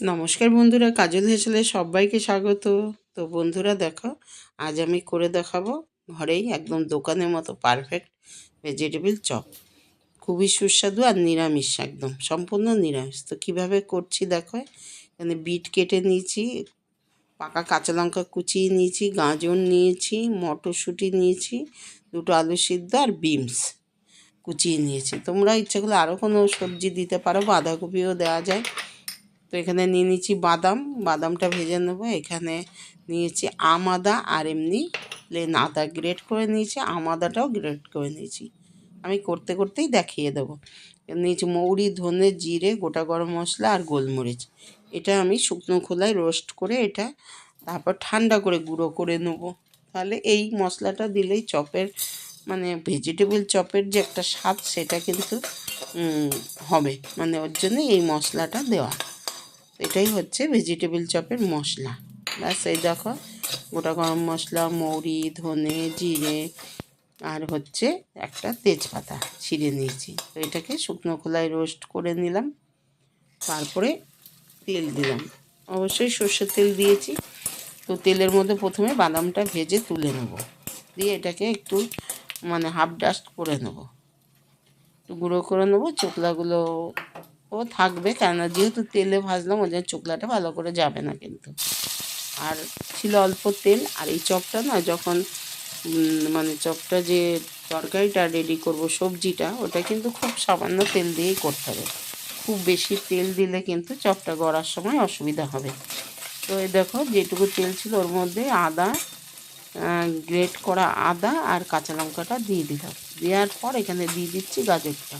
নমস্কার বন্ধুরা, কাজল হেসেলে সবাইকে স্বাগত। তো বন্ধুরা দেখো, আজ আমি করে দেখাবো ঘরেই একদম দোকানের মতো পারফেক্ট ভেজিটেবিল চপ। খুবই সুস্বাদু আর নিরামিষ একদম, সম্পূর্ণ নিরামিষ। তো কীভাবে করছি দেখো, এখানে বিট কেটে নিয়েছি, পাকা কাঁচা লঙ্কা কুচিয়ে নিয়েছি, গাজর নিয়েছি, মটরশুঁটি নিয়েছি, দুটো আলু সিদ্ধ আর বিমস কুচিয়ে নিয়েছি। তোমরা ইচ্ছা করলে আরও কোনো সবজি দিতে পারো, বাঁধাকপিও দেওয়া যায়। তো এখানে নিয়ে নিচ্ছি বাদাম। বাদামটা ভেজে নেব। এখানে নিয়েছি আম আদা আর এমনি প্লেন আদা গ্রেট করে নিয়েছি। আম আদাটাও গ্রেট করে নিয়েছি। আমি করতে করতেই দেখিয়ে দেবো। নিয়েছি মৌরি, ধনে, জিরে, গোটা গরম মশলা আর গোলমরিচ। এটা আমি শুকনো খোলায় রোস্ট করে এটা তারপর ঠান্ডা করে গুঁড়ো করে নেব। তাহলে এই মশলাটা দিলেই চপের মানে ভেজিটেবল চপের যে একটা স্বাদ সেটা কিন্তু হবে। মানে ওর জন্য এই মশলাটা দেওয়া। এটাই হচ্ছে ভেজিটেবল চপের মশলা। ব্যাস, এই দেখো, গোটা গরম মশলা, মৌরি, ধনে, জিরে, আর হচ্ছে একটা তেজপাতা ছিঁড়ে নিয়েছি। তো এটাকে শুকনো খোলায় রোস্ট করে নিলাম, তারপরে তেল দিলাম। অবশ্যই সর্ষের তেল দিয়েছি, তো তেলের মধ্যে প্রথমে বাদামটা ভেজে তুলে নেব। দিয়ে এটাকে একটু মানে হাফ ডাস্ট করে নেব। একটু গুঁড়ো করে নেব চোকলাগুলো ও থাকবে, কেননা যেহেতু তেলে ভাজলাম, ওই জন্য ভালো করে যাবে না কিন্তু। আর ছিল অল্প তেল, আর এই চপটা না যখন মানে চপটা যে তরকারিটা রেডি করব সবজিটা, ওটা কিন্তু খুব সামান্য তেল দিয়েই করতে হবে। খুব বেশি তেল দিলে কিন্তু চপটা গড়ার সময় অসুবিধা হবে। তো এই দেখো, যেটুকু তেল ছিল ওর মধ্যে আদা গ্রেট করা আদা আর কাঁচা লঙ্কাটা দিয়ে দিলাম। দেওয়ার পর এখানে দিয়ে দিচ্ছি গাজরটা।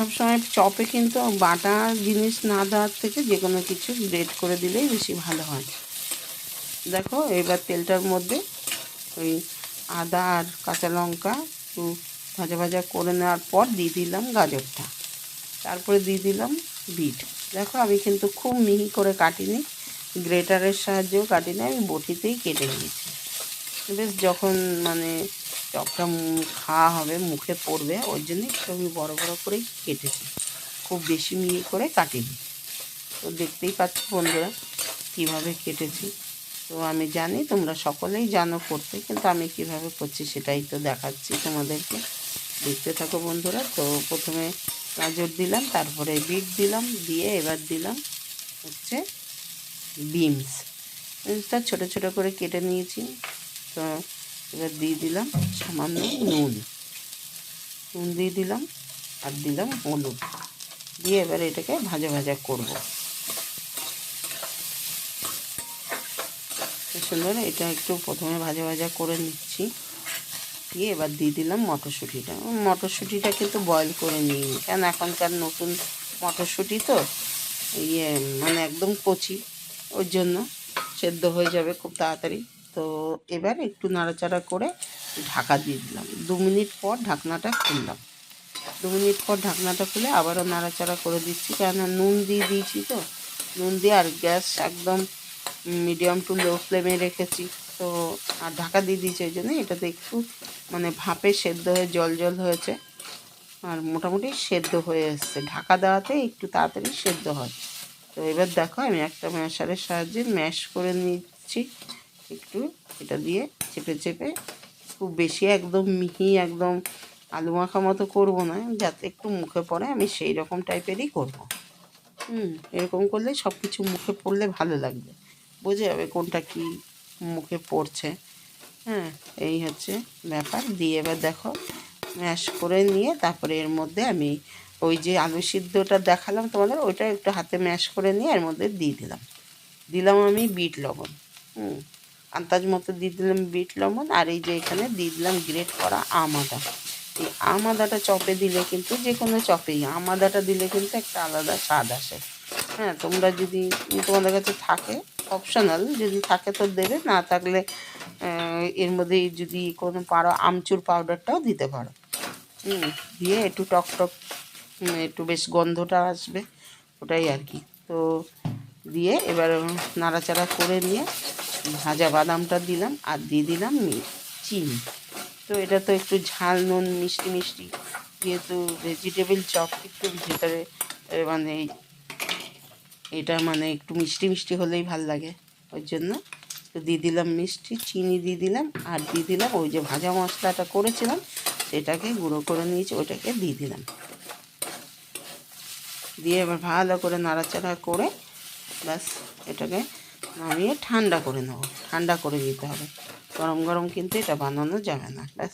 সবসময় চপে কিন্তু বাটা জিনিস না দেওয়ার থেকে যে কোনো কিছু গ্রেট করে দিলেই বেশি ভালো হয়। দেখো, এবার তেলটার মধ্যে ওই আদা আর কাঁচা লঙ্কা একটু ভাজা ভাজা করে নেওয়ার পর দিয়ে দিলাম গাজরটা। তারপরে দিয়ে দিলাম বিট। দেখো, আমি কিন্তু খুব মিহি করে কাটিনি, গ্রেটারের সাহায্যেও কাটিনি, আমি বটিতেই কেটে নিয়েছি। বেশ যখন মানে চপটা খাওয়া হবে, মুখে পড়বে, ওই জন্য একটু বড়ো বড়ো করেই কেটেছি। খুব বেশি মিহি করে কাটিনি। তো দেখতেই পাচ্ছ বন্ধুরা, কীভাবে কেটেছি। তো আমি জানি তোমরা সকলেই জানো করতে, কিন্তু আমি কীভাবে করছি সেটাই তো দেখাচ্ছি তোমাদেরকে। দেখতে থাকো বন্ধুরা, তো প্রথমে গাজর দিলাম, তারপরে বিট দিলাম, দিয়ে এবার দিলাম হচ্ছে বিনস। বিনসটা ছোটো ছোটো করে কেটে নিয়েছি। তো এবার দিয়ে দিলাম সামান্য নুন। নুন দিয়ে দিলাম আর দিলাম হলুদ। দিয়ে এবার এটাকে ভাজা ভাজা করব। সুন্দর, এটা একটু প্রথমে ভাজা ভাজা করে নিচ্ছি। দিয়ে এবার দিয়ে দিলাম মটরশুঁটিটা। মটরশুঁটিটা কিন্তু বয়েল করে নিই কারণ এখনকার নতুন মটরশুঁটি তো ইয়ে মানে একদম কচি। ওর জন্য সেদ্ধ হয়ে যাবে খুব তাড়াতাড়ি। তো এবার একটু নাড়াচাড়া করে ঢাকা দিয়ে দিলাম। দু মিনিট পর ঢাকনাটা খুললাম। দু মিনিট পর ঢাকনাটা খুলে আবারও নাড়াচাড়া করে দিচ্ছি, কেননা নুন দিয়ে দিয়েছি তো। নুন দিয়ে আর গ্যাস একদম মিডিয়াম টু লো ফ্লেমে রেখেছি। তো আর ঢাকা দিয়ে দিয়েছি ওই জন্য এটাতে একটু মানে ভাপে সেদ্ধ হয়ে জল জল হয়েছে। আর মোটামুটি সেদ্ধ হয়ে এসছে। ঢাকা দেওয়াতে একটু তাড়াতাড়ি সেদ্ধ হয়। তো এবার দেখো আমি একটা ম্যাশারের সাহায্যে ম্যাশ করে নিচ্ছি। একটু এটা দিয়ে চেপে চেপে, খুব বেশি একদম মিহি, একদম আলু মাখা মতো করব না, যাতে একটু মুখে পড়ে, আমি সেই রকম টাইপেরই করব। হুম, এরকম করলে সব কিছু মুখে পড়লে ভালো লাগবে। বোঝা যাবে কোনটা কি মুখে পড়ছে। হ্যাঁ এই হচ্ছে ব্যাপার। দিয়ে এবার দেখো, ম্যাশ করে নিয়ে তারপরে এর মধ্যে আমি ওই যে আলু সিদ্ধটা দেখালাম তোমাদের ওইটা একটু হাতে ম্যাশ করে নিয়ে এর মধ্যে দিয়ে দিলাম। দিলাম আমি বিট লবণ। হুম আন্দাজ মতো দিয়ে দিলাম বিট লবণ আর এই যে এখানে দিয়ে দিলাম গ্রেট করা আম আদা এই আম আদাটা চপে দিলে কিন্তু যে কোনো চপেই আম আদাটা দিলে কিন্তু একটা আলাদা স্বাদ আসে। হ্যাঁ তোমরা যদি, তোমাদের কাছে থাকে অপশনাল যদি থাকে তো দেবে, না থাকলে এর মধ্যে যদি কোনো পারো, আমচুর পাউডারটাও দিতে পারো। হুম, দিয়ে একটু টক টক একটু বেশ গন্ধটা আসবে, ওটাই আর কি। তো, দিয়ে এবার নাড়াচাড়া করে নিয়ে ভাজা বাদামটা দিলাম আর দিয়ে দিলাম চিনি। তো এটা তো একটু ঝাল নুন, মিষ্টি মিষ্টি, যেহেতু ভেজিটেবল চপ একটু ভেতরে মানে এটা মানে একটু মিষ্টি মিষ্টি হলেই ভালো লাগে ওই জন্য। তো দিয়ে দিলাম মিষ্টি, চিনি দিয়ে দিলাম আর দিয়ে দিলাম ওই যে ভাজা মশলাটা করেছিলাম, সেটাকে গুঁড়ো করে নিয়েছি, ওটাকে দিয়ে দিলাম। দিয়ে এবার ভালো করে নাড়াচাড়া করে ব্যাস এটাকে নামিয়ে ঠান্ডা করে নেব। ঠান্ডা করে নিতে হবে। গরম গরম কিন্তু এটা বানানো যাবে না। ব্যাস।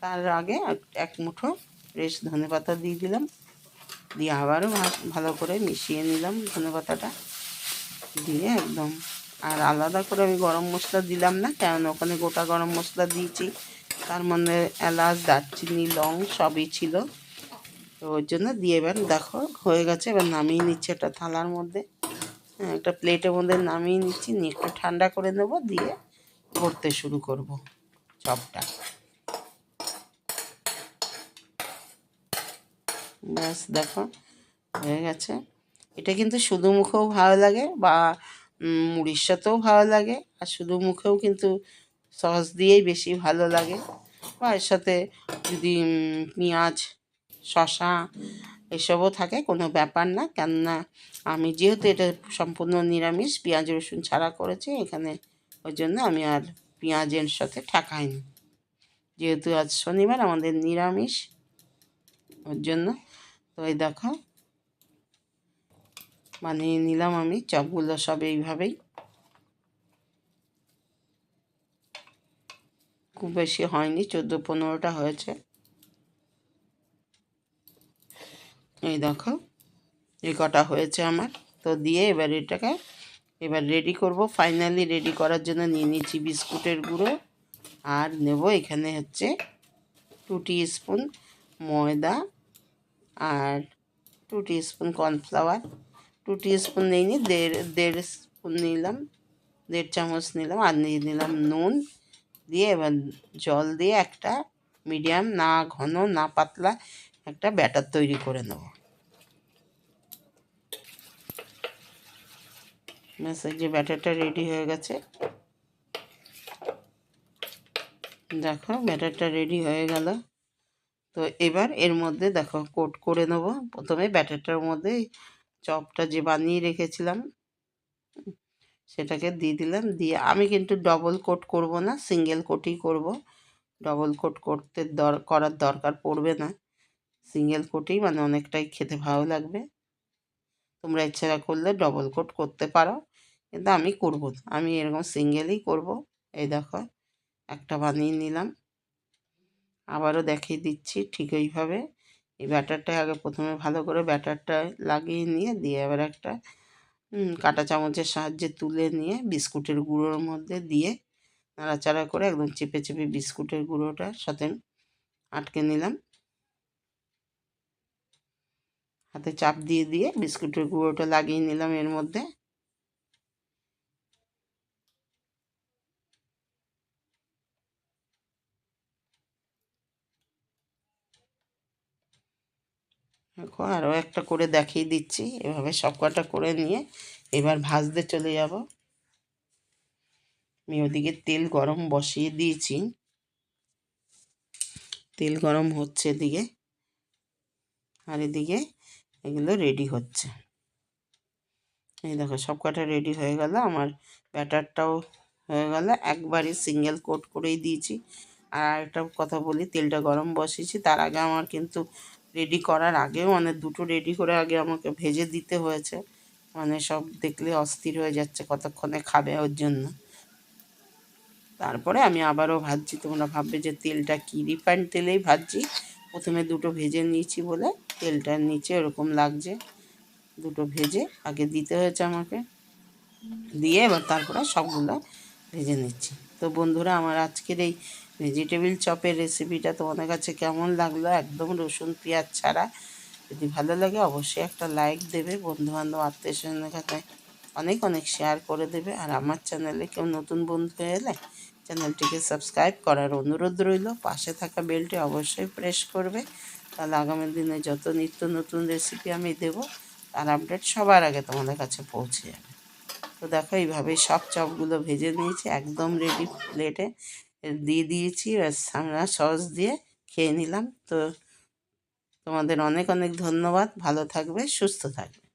তার আগে এক- মুঠো ফ্রেশ ধনে পাতা দিয়ে দিলাম। দিয়ে আবারও ভালো করে মিশিয়ে নিলাম ধনে পাতাটা। দিয়ে একদম, আর আলাদা করে আমি গরম মশলা দিলাম না, কারণ ওখানে গোটা গরম মশলা দিয়েছি। তার মধ্যে এলাচ, দারচিনি, লং সবই ছিল। তো ওর জন্য দিয়ে এবার দেখো হয়ে গেছে, এবার নামিয়ে নিচ্ছে একটা থালার মধ্যে। একটা প্লেটের মধ্যে নামিয়ে নিচ্ছি নিয়ে একটু ঠান্ডা করে নেব, দিয়ে ভরতে শুরু করব চপটা। ব্যাস, দেখো, হয়ে গেছে। এটা কিন্তু শুধু মুখেও ভালো লাগে বা মুড়ির সাথেও ভালো লাগে, আর শুধু মুখেও কিন্তু সস দিয়েই বেশি ভালো লাগে। বা এর সাথে যদি পেঁয়াজ শশা এসবও থাকে, কোনো ব্যাপার না। কেননা আমি যেহেতু এটা সম্পূর্ণ নিরামিষ, পেঁয়াজ, রসুন ছাড়া করেছি, এখানে ওই জন্য আমি আর পেঁয়াজের সাথে ঠাকাইনি। যেহেতু আজ শনিবার, আমাদের নিরামিষ, ওর জন্য। তো এই দেখো, বানিয়ে নিলাম আমি, চপগুলো সব এইভাবেই। খুব বেশি হয়নি, চোদ্দ পনেরোটা হয়েছে। এই দেখো, এই কটা হয়েছে আমার। তো দিয়ে এবার এটাকে, এবার রেডি করব। ফাইনালি রেডি করার জন্য নিয়ে নিচ্ছি বিস্কুটের গুঁড়ো। আর নেব এখানে হচ্ছে টু স্পুন ময়দা আর two spoon cornflour two spoon নিইনি দেড় দেড় স্পুন নিলাম, দেড় চামচ নিলাম আর নিয়ে নিলাম নুন। দিয়ে এবার জল দিয়ে একটা মিডিয়াম, না ঘন, না পাতলা একটা ব্যাটার তৈরি করে নেব। ব্যাস যে ব্যাটারটা রেডি হয়ে গেছে। দেখো, ব্যাটারটা রেডি হয়ে গেল। তো এবার এর মধ্যে দেখো কোট করে নেব। প্রথমে ব্যাটারটার মধ্যে চপটা যে বানিয়ে রেখেছিলাম, সেটাকে দিয়ে দিলাম। দিয়ে আমি কিন্তু ডবল কোট করব না সিঙ্গেল কোটই করব। ডবল কোট করতে দর, করার দরকার পড়বে না। সিঙ্গেল কোটেই মানে অনেকটাই খেতে ভালো লাগবে। তোমরা ইচ্ছা করলে ডবল কোট করতে পারো। কিন্তু আমি করব আমি এরকম সিঙ্গেলই করব। এই দেখো, একটা বানিয়ে নিলাম। আবারও দেখিয়ে দিচ্ছি ঠিক ওইভাবে এই ব্যাটারটা আগে প্রথমে ভালো করে ব্যাটারটা লাগিয়ে নিয়ে দিয়ে আবার একটা কাঁটা চামচের সাহায্যে তুলে নিয়ে বিস্কুটের গুঁড়োর মধ্যে দিয়ে নাড়াচাড়া করে একদম চেপে চেপে বিস্কুটের গুঁড়োটার সাথে আটকে নিলাম। হাতে চাপ দিয়ে দিয়ে বিস্কুটের গুঁড়োটা লাগিয়ে নিলাম এর মধ্যে। দেখো আরও একটা করে দেখিয়ে দিচ্ছি। এভাবে সব কটা করে নিয়ে এবার ভাজতে চলে যাব। আমি ওদিকে তেল গরম বসিয়ে দিয়েছি। তেল গরম হচ্ছে এদিকে। আর এদিকে এগুলো রেডি হচ্ছে। এই দেখো সব কটা রেডি হয়ে গেল। আমার ব্যাটারটাও হয়ে গেল। একবারই সিঙ্গেল কোট করেই দিয়েছি। আর একটা কথা বলি, তেলটা গরম বসিয়েছি তার আগে আমার কিন্তু রেডি করার আগেও মানে দুটো রেডি করে আগে আমাকে ভেজে দিতে হয়েছে। মানে সব দেখলে অস্থির হয়ে যাচ্ছে, কতক্ষণে খাবে ওর জন্য। তারপরে আমি আবারও ভাজছি। তোমরা ভাববে যে তেলটা কি রিফাইন্ড তেলেই ভাজছি? প্রথমে দুটো ভেজে নিয়েছি বলে তেলটার নিচে এরকম লাগছে। দুটো ভেজে আগে দিতে হয়েছে আমাকে। দিয়ে এবার তারপরে সবগুলো ভেজে নিচ্ছি। তো বন্ধুরা, আমার আজকের এই ভেজিটেবিল চপের রেসিপিটা তোমাদের কাছে কেমন লাগল? একদম রসুন, পেঁয়াজ ছাড়া। যদি ভালো লাগে, অবশ্যই একটা লাইক দেবে। বন্ধুবান্ধব, আত্মীয় স্বজনের কাছে অনেক অনেক শেয়ার করে দেবে। আর আমার চ্যানেলে কেউ নতুন বন্ধু এলে চ্যানেলটিকে সাবস্ক্রাইব করার অনুরোধ রইল। পাশে থাকা বেলটি অবশ্যই প্রেস করবে। তাহলে আগামী দিনে যত নিত্য নতুন রেসিপি আমি দেব, তার আপডেট সবার আগে তোমাদের কাছে পৌঁছে যাবে। তো দেখো, এইভাবেই সব চপগুলো ভেজে নিয়েছি, একদম রেডি প্লেটে দিয়ে দিয়েছি আমরা সস দিয়ে খেয়ে নিলাম। তো তোমাদের অনেক অনেক ধন্যবাদ। ভালো থাকবে, সুস্থ থাকবে।